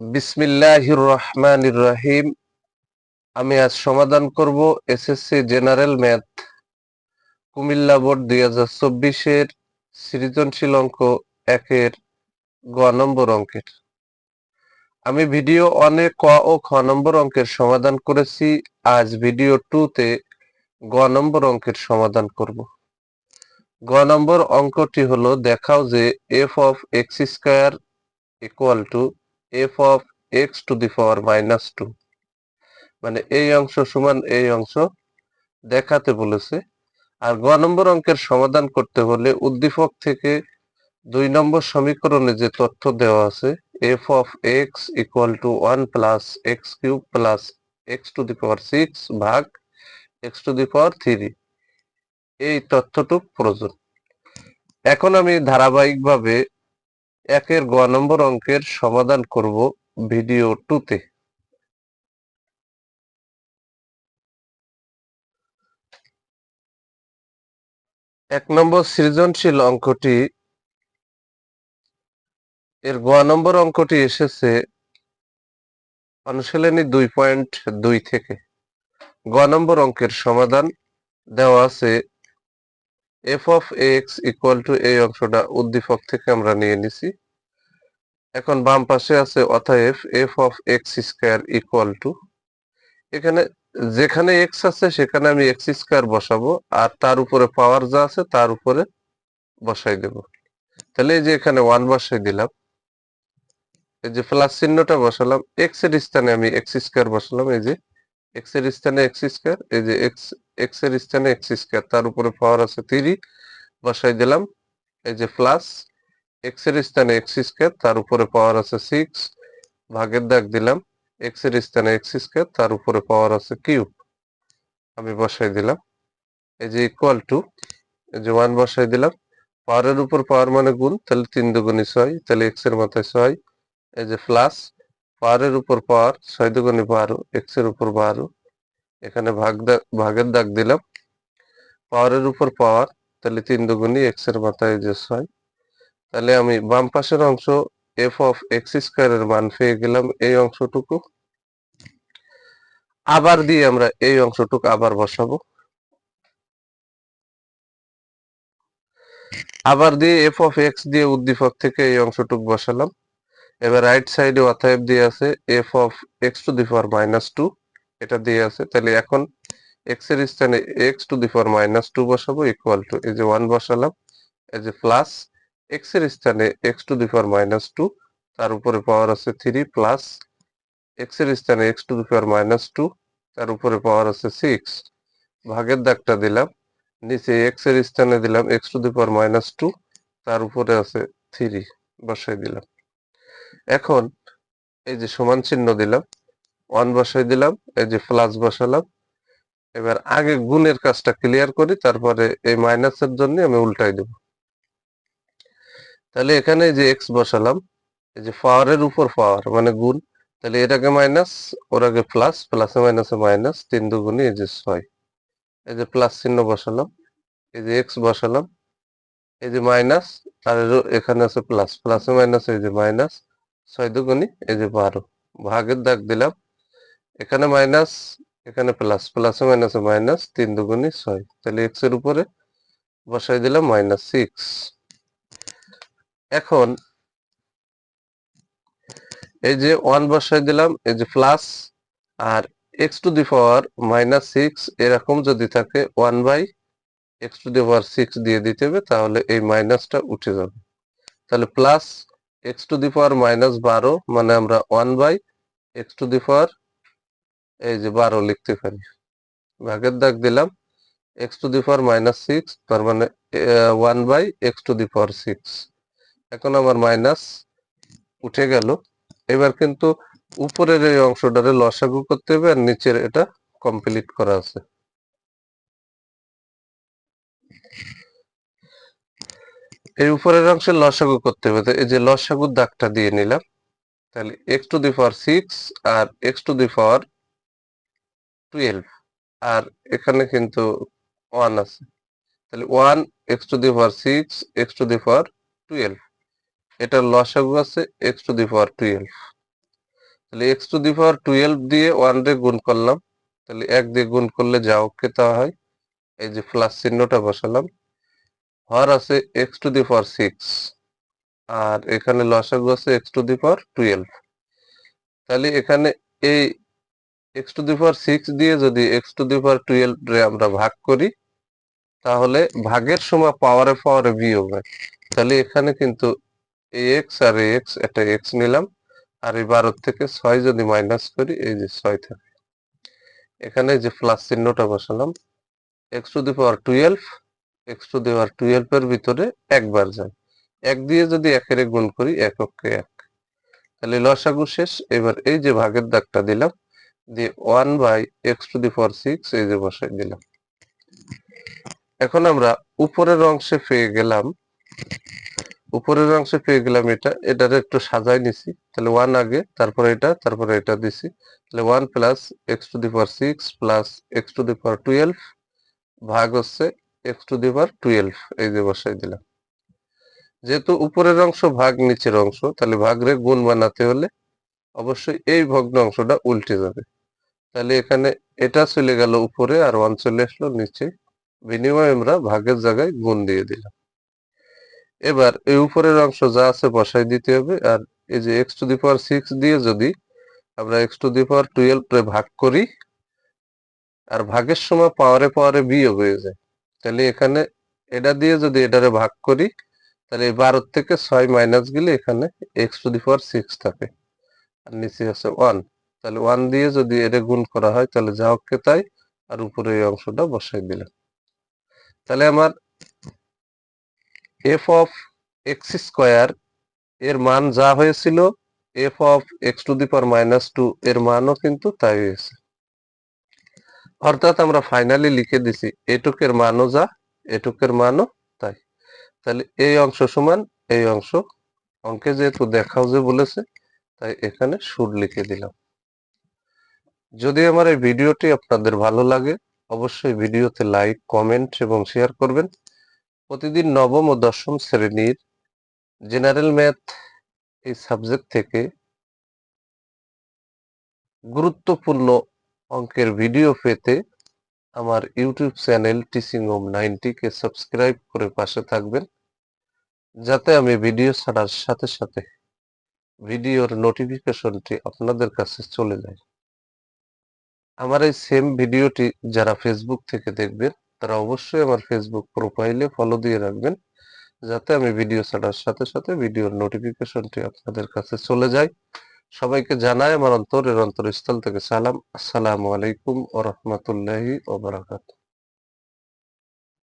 বিসমিল্লাহির রহমানির রহিম আমি আজ সমাধান করব SSC general math. Comilla board দুই হাজার চব্বিশের সৃজনশীল অঙ্ক একের গ নম্বর অঙ্কের। আমি ভিডিও অনেক ক ও খ নম্বর অঙ্কের সমাধান করেছি। আজ ভিডিও টুতে গ নম্বর অঙ্কের সমাধান করব। গ নম্বর অঙ্কটি হলো দেখাও যে F of X square equal to F of X to the power minus two মানে এই অংশ সমান এই অংশ দেখাতে বলেছে। আর গ নম্বর অঙ্কের সমাধান করতে হলে উদ্দীপক থেকে দুই নম্বর সমীকরণে যে তথ্য দেওয়া আছে F of X equal to one plus X cube plus X to the power six ভাগ X to the power three এই তথ্যটুক প্রয়োজন। এখন আমি ধারাবাহিকভাবে একের গ নম্বর অঙ্কের সমাধান করব ভিডিও টুতে এক নম্বর সৃজনশীল অঙ্কটি, এর গ নম্বর অঙ্কটি এসেছে অনুশীলনী দুই পয়েন্ট দুই থেকে। গ নম্বর অঙ্কের সমাধান দেওয়া আছে F of X equal to এই অংশটা উদ্দীপক থেকে আমরা নিয়ে নিছি। এখন বাম পাশে আছে অতএব F of X square equal to এখানে যেখানে এক্স আছে, সেখানে আমি এক্স স্কোয়ার বসাবো, আর তার উপরে পাওয়ার যা আছে, তার উপরে বসাই দেব। তাহলে এই যে এখানে ওয়ান বসাই দিলাম, এই যে প্লাস চিহ্নটা বসালাম এক্সের স্থানে আমি এক্স স্কোয়ার বসালাম, এই যে এক্সের স্থানে এক্স স্কোয়ার এই যে এক্স এক্সের স্থানে এক্স স্কোয়ার তার উপরে পাওয়ার আছে থ্রি বসাই দিলাম, এই যে প্লাস এক্সের স্থানে এক্স স্কোয়ার তার উপরে পাওয়ার আছে সিক্স ভাগের দাগ দিলাম এক্সের স্থানে এক্স স্কোয়ার তার উপরে পাওয়ার আছে কিউব আমি বসাই দিলাম, এই যে ইকুয়াল টু এই যে ওয়ান বসাই দিলাম পাওয়ারের উপর পাওয়ার মানে গুণ, তাহলে তিন দুগুণি ছয়, তাহলে এক্সের মাথায় ছয়, এই যে প্লাস পাওয়ারের উপর পাওয়ার ছয় দুগুণি বারো এক্সের উপর বারো এখানে ভাগ ভাগের দাগ দিলাম। পাওয়ারের উপর পাওয়ার তাহলে তিন দুগুণি এক্সের মাথায় যে ছয়। তাহলে আমি বাম পাশের অংশ এফ অফ এক্স স্কোয়ারের মান পেয়ে গেলাম এই অংশটুকু। আবার দিয়ে আমরা এই অংশটুকু আবার বসাবো। আবার দিয়ে এফ অফ এক্স দিয়ে উদ্দীপক থেকে এই অংশটুকু বসালাম। এবার রাইট সাইডে অতএব দিয়ে আছে F of X to the power minus two এটা দিয়ে আছে, তাহলে এখন এক্সের স্থানে X to the power minus two বসাবো ইকুয়াল টু এই যে ওয়ান বসালাম, এই যে প্লাস এক্সের স্থানে X to the power minus two তার উপরে পাওয়ার আছে থ্রি প্লাস এক্সের স্থানে X to the power minus two তার উপরে পাওয়ার আছে সিক্স ভাগের দাগটা দিলাম, নিচে এক্সের স্থানে দিলাম X to the power minus two তার উপরে আছে থ্রি বসাই দিলাম। এখন এই যে সমান চিহ্ন দিলাম ওয়ান বসাই দিলাম, এই যে প্লাস বসালাম। এবার আগে গুণের কাজটা ক্লিয়ার করি, তারপরে এই মাইনাসের জন্য আমি উল্টাই দেব। তাহলে এখানে যে এক্স বসালাম, এই যে পাওয়ারের উপর পাওয়ার মানে গুণ, তাহলে আগে মাইনাস ওর আগে প্লাস প্লাসে মাইনাসে মাইনাস তিন দুগুণে এই যে ছয়। এই যে প্লাস চিহ্ন বসালাম, এই যে এক্স বসালাম, এই যে মাইনাস আর এখানে আছে প্লাস প্লাসে মাইনাস এই যে মাইনাস ছয় দুগুণি এই যে বারো। ভাগের দাগ দিলাম এখানে মাইনাস এখানে প্লাস প্লাসে মাইনাসে মাইনাস তিন দুগুণি ছয়। তাহলে এক্সের উপরে বসাই দিলাম মাইনাস সিক্স এখন এই যে ওয়ান বসাই দিলাম, এই যে plus R X to the power minus six এরকম যদি থাকে one by X to the power six দিয়ে দিতে হবে, তাহলে এই মাইনাসটা উঠে যাবে। তাহলে plus X to the power minus বারো মানে আমরা one by X to the power এই যে বারো লিখতে পারি। ভাগের দাগ দিলাম X to the power minus six তার মানে one by X to the power six এখন আমার মাইনাস উঠে গেল। এবার কিন্তু উপরের এই অংশটারে লসাগু করতে হবে আর নিচের এটা কমপ্লিট করা আছে। এই উপরের অংশে লসাগু করতে হবে। এই যে লসাগুর দাগটা দিয়ে নিলাম, তাহলে X to the power six R X to the power twelve আর এখানে কিন্তু ওয়ান আছে। তাহলে one X to the power six X to the power twelve এটার লসাগু আছে X to the power twelve তাহলে X to the power twelve দিয়ে one রে গুণ করলাম। তাহলে এক দিয়ে গুণ করলে যা ওকে তা হয়, এই যে প্লাস চিহ্নটা বসালাম। হর আছে X to the power six আর এখানে লসাগু আছে X to the power twelve তাহলে এখানে এই X to the power six দিয়ে যদি X to the power twelve রে আমরা ভাগ করি, তাহলে ভাগের সময় পাওয়ারে পাওয়ারে বিয়োগ হয়। তাহলে এখানে কিন্তু এক্স আর এক্স এটা এক্স নিলাম, আর এই বারো থেকে ছয় যদি মাইনাস করি, এই যে ছয় থাকে। এখানে যে প্লাস চিহ্নটা বসালাম X to the power twelve X to the power twelve এর ভিতরে একবার যায়। এক দিয়ে যদি একের গুণ করি এককে এক। তাহলে লসাগু শেষ। এবার এই যে ভাগের দাগটা দিলাম দিয়ে one by X to the power six, এই যে বসাই দিলাম। এখন আমরা উপরের অংশে পেয়ে গেলাম, উপরের অংশে পেয়ে গেলাম এটা, এটার একটু সাজাই নিছি। তাহলে ওয়ান আগে, তারপরে এটা তারপরে এটা দিছি। তাহলে one plus X to the power six plus X to the power twelve ভাগ হচ্ছে X to the power twelve, এই যে বসাই দিলাম। যেহেতু উপরের অংশ ভাগ নিচের অংশ, তাহলে ভাগরে গুণ বানাতে হলে অবশ্যই এই ভগ্ন অংশটা উল্টে যাবে। তাহলে এখানে এটা চলে গেল উপরে আর ওয়ান চলে আসলো নিচে। বিনিময়ে আমরা ভাগের জায়গায় গুণ দিয়ে দিলাম। এবার এই উপরের অংশ যা আছে বসাই দিতে হবে। আর এই যে X to the power six দিয়ে যদি আমরা X to the power twelve ভাগ করি, আর ভাগের সময় পাওয়ারে পাওয়ারে বিয়োগ হয়ে যায়, তাহলে এখানে এটা দিয়ে যদি এটারে ভাগ করি, তাহলে এই বারো থেকে ছয় মাইনাস গেলে এখানে X to the power six থাকে। আর নিচে আছে ওয়ান তাহলে ওয়ান দিয়ে যদি এটা গুণ করা হয়, তাহলে যা হচ্ছে তাই, আর উপরে এই অংশটা বসাই দিলাম। তাহলে আমার এফ অফ এক্স স্কোয়ার এর মান যা হয়েছিল F of X to the power minus two এর মানও কিন্তু তাই হয়েছে। অর্থাৎ আমরা ফাইনালি লিখে দিছি, এটুকের মানও যা, এটুকের মানও তাই। তাহলে এই অংশ সমান এই অংশ, অঙ্কে যেহেতু দেখাও যে বলেছে, তাই এখানে সুর লিখে দিলাম। যদি আমার এই ভিডিওটি আপনাদের ভালো লাগে, অবশ্যই ভিডিওতে লাইক, কমেন্ট এবং শেয়ার করবেন। প্রতিদিন নবম ও দশম শ্রেণির জেনারেল ম্যাথ এই সাবজেক্ট থেকে গুরুত্বপূর্ণ অঙ্কের ভিডিও পেতে আমার ইউটিউব চ্যানেল টিচিং হোম নাইনটিকে সাবস্ক্রাইব করে পাশে থাকবেন, যাতে আমি ভিডিও ছাড়ার সাথে সাথে ভিডিওর নোটিফিকেশনটি আপনাদের কাছে চলে যায়। আমার এই সেম ভিডিওটি যারা ফেসবুক থেকে দেখবেন, তারা অবশ্যই আমার ফেসবুক প্রোফাইলে ফলো দিয়ে রাখবেন, যাতে আমি ভিডিও ছাড়ার সাথে সাথে ভিডিওর নোটিফিকেশনটি আপনাদের কাছে চলে যায়। সবাইকে জানাই আমার অন্তরের অন্তরস্থল থেকে সালাম। আসসালামু আলাইকুম ও রহমতুল্লাহি ওবরাকাতুহ।